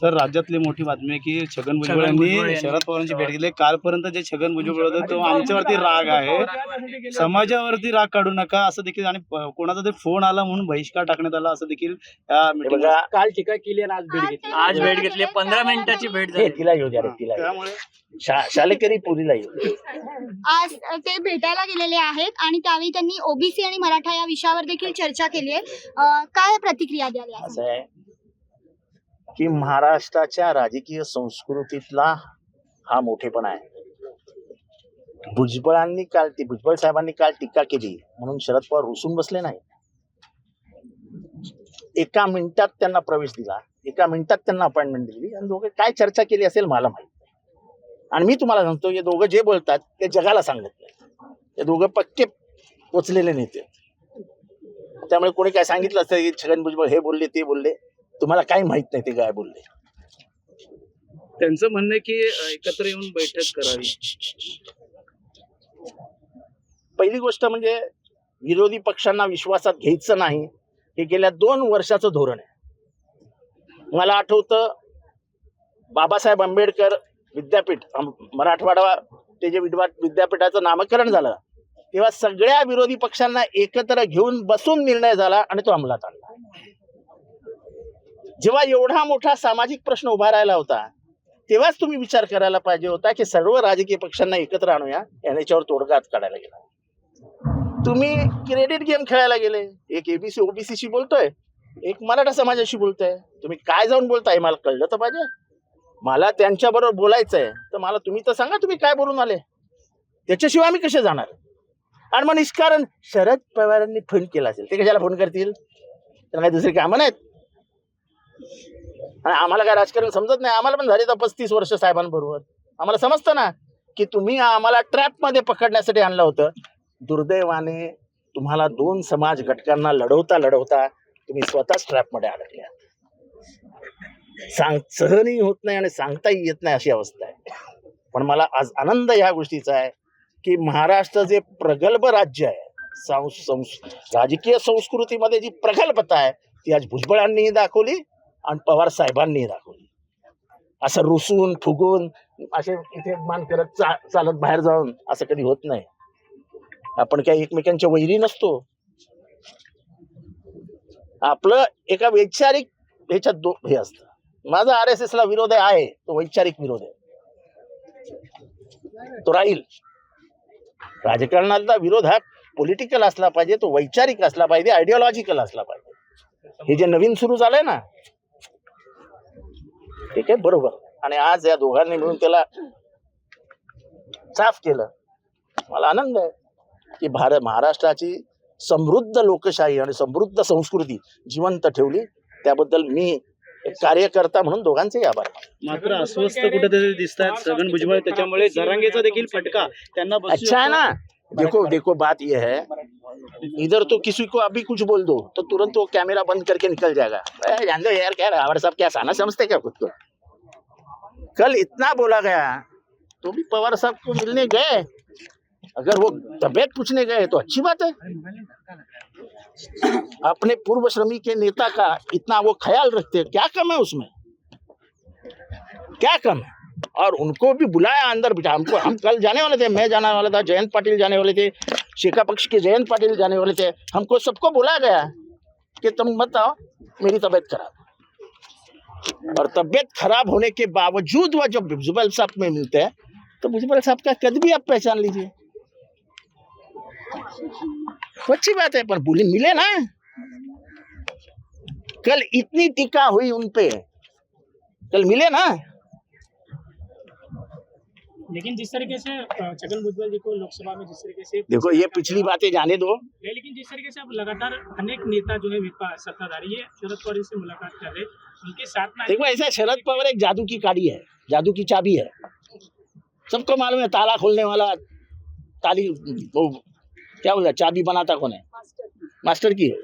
Sir राज्यातली मोठी बातमी आहे की छगन भुजबळ यांनी शरद पवारांची भेट घेतली. कालपर्यंत जे छगन भुजबळ होते तो आमच्यावरती राग आहे. समाजावरती राग काढू नका. असं देखील आणि कोणाचा तरी फोन आला म्हणून बहिष्कार टाकण्यात आला असं देखील काल टीका केली आणि आज भेट घेतली. आज भेट घेतली. पंधरा मिनिटाची भेट झाली. तिला येऊ द्या तिला. त्यामुळे शालेकरी पुरीला येऊ आज ते भेटायला गेलेले आहेत आणि त्यावेळी त्यांनी ओबीसी आणि मराठा या विषयावर देखील चर्चा केली आहे. काय प्रतिक्रिया द्याल या असं आहे. की महाराष्ट्राच्या राजकीय संस्कृतीतला हा मोठेपणा आहे. भुजबळांनी काल ती भुजबळ साहेबांनी काल टीका केली म्हणून शरद पवार रुसून बसले नाही एका मिनिटात त्यांना प्रवेश दिला एका मिनिटात त्यांना अपॉइंटमेंट दिली आणि दोघे काय चर्चा केली असेल मला माहीत आणि मी तुम्हाला सांगतो हे दोघं जे बोलतात ते जगाला सांगत नाही. ते दोघं पक्के पोचलेले नेते. त्यामुळे कोणी काय सांगितलं असतं की छगन भुजबळ हे बोलले ते बोलले तुम्हाला काही माहीत नाही ते काय बोलले. त्यांचं म्हणणं की एकत्र येऊन बैठक करावी. पहिली गोष्ट म्हणजे विरोधी पक्षांना विश्वासात घ्यायचं नाही हे गेल्या दोन वर्षाचं धोरण आहे. मला आठवतं बाबासाहेब आंबेडकर विद्यापीठ मराठवाडा ते जे विद्वा विद्यापीठाचं नामकरण झालं तेव्हा सगळ्या विरोधी पक्षांना एकत्र घेऊन बसून निर्णय झाला आणि तो अंमलात आणला. जेव्हा एवढा मोठा सामाजिक प्रश्न उभा राहिला होता तेव्हाच तुम्ही विचार करायला पाहिजे होता की सर्व राजकीय पक्षांना एकत्र आणूया याच्यावर तोडगा काढायला गेला. तुम्ही क्रेडिट गेम खेळायला गेले. एक एबीसी ओबीसीशी बोलतोय एक मराठा समाजाशी बोलतोय. तुम्ही काय जाऊन बोलताय? मला कळलं तर पाहिजे. मला त्यांच्याबरोबर बोलायचं आहे तर मला तुम्ही तर सांगा तुम्ही काय बोलून आले. त्याच्याशिवाय आम्ही कसे जाणार? आणि मग निष्कारण शरद पवारांनी फोन केला असेल. ते कशाला फोन करतील? त्यांना काही दुसरी कामं नाहीत. आणि आम्हाला काय राजकारण समजत नाही. आम्हाला पण झाले तर पस्तीस वर्ष साहेबांबरोबर. आम्हाला समजतं ना की तुम्ही आम्हाला ट्रॅपमध्ये पकडण्यासाठी आणलं होतं. दुर्दैवाने तुम्हाला दोन समाज घटकांना लढवता लढवता तुम्ही स्वतःच ट्रॅपमध्ये अडकल्या सांग सहनही होत नाही आणि सांगताही येत नाही अशी अवस्था आहे. पण मला आज आनंद ह्या गोष्टीचा आहे की महाराष्ट्र जे प्रगल्भ राज्य आहे राजकीय संस्कृतीमध्ये जी प्रगल्भता आहे ती आज भुजबळांनीही दाखवली. आणि पवार साहेबांनी दाखवली. असं रुसून फुगून असे इथे मान करत चा चालत बाहेर जाऊन असं कधी होत नाही. आपण काही एकमेकांच्या वैरी नसतो. आपलं एका वैचारिक ह्याच्यात दो हे असतं. माझा आर एस एस ला विरोध आहे तो वैचारिक विरोध आहे. तो राहील. राजकारणाला विरोध हा पॉलिटिकल असला पाहिजे तो वैचारिक असला पाहिजे आयडिओलॉजिकल असला पाहिजे. हे जे नवीन सुरू झालंय ना ते काय बरोबर. आणि आज या दोघांनी मिळून त्याला साफ केलं. मला आनंद आहे की भारत महाराष्ट्राची समृद्ध लोकशाही आणि समृद्ध संस्कृती जिवंत ठेवली. त्याबद्दल मी एक कार्यकर्ता म्हणून दोघांचेही आभार. मात्र अस्वस्थ कुठेतरी दिसत आहेत छगन भुजबळ. त्याच्यामुळे जरांगेचा देखील फटका त्यांना अच्छा है ना. देखो देखो बात यह है. इधर तो किसी को अभी कुछ बोल दो तो तुरंत वो कैमरा बंद करके निकल जाएगा. दो यार क्या रावण साहब क्या साना समझते क्या खुद को? कल इतना बोला गया। तो भी पवार साहब को मिलने गए। अगर वो तबीयत पूछने गए तो अच्छी बात है। अपने पूर्व श्रमिक के नेता का इतना वो ख्याल रखते हैं। क्या कम है उसमें? क्या कम है? और उनको भी बुलाया अंदर बिठा। हमको हम कल जाने वाले थे। मैं जाने वाला था। जयंत पाटिल जाने वाले थे। शेखा पक्ष के जयंत पाटिल जाने वाले थे। हमको सबको बुलाया गया कि तुम मत आओ। मेरी तबीयत खराब। और तबीयत खराब होने के बावजूद वह जब भुजबल साहब में मिलते हैं तो भुजबल साहब का कद भी आप पहचान लीजिए। अच्छी बात है, पर बोली, मिले ना। कल इतनी टीका हुई उन पे। कल मिले ना। लेकिन जिस तरीके से छगन भुजबल जी को लोकसभा में जिस तरीके से देखो ये पिछली बातें जाने दो। लेकिन जिस तरीके से अब लगातार अनेक नेता जो है विपा सत्ताधारी है शरद पवार से मुलाकात कर रहे उनके साथ में देखो ऐसा शरद पवार एक जादू की काड़ी है जादू की चाबी है। सबको मालूम है ताला खोलने वाला ताली वो क्या बोलता है, चाबी बनाता कौन है? मास्टर की है।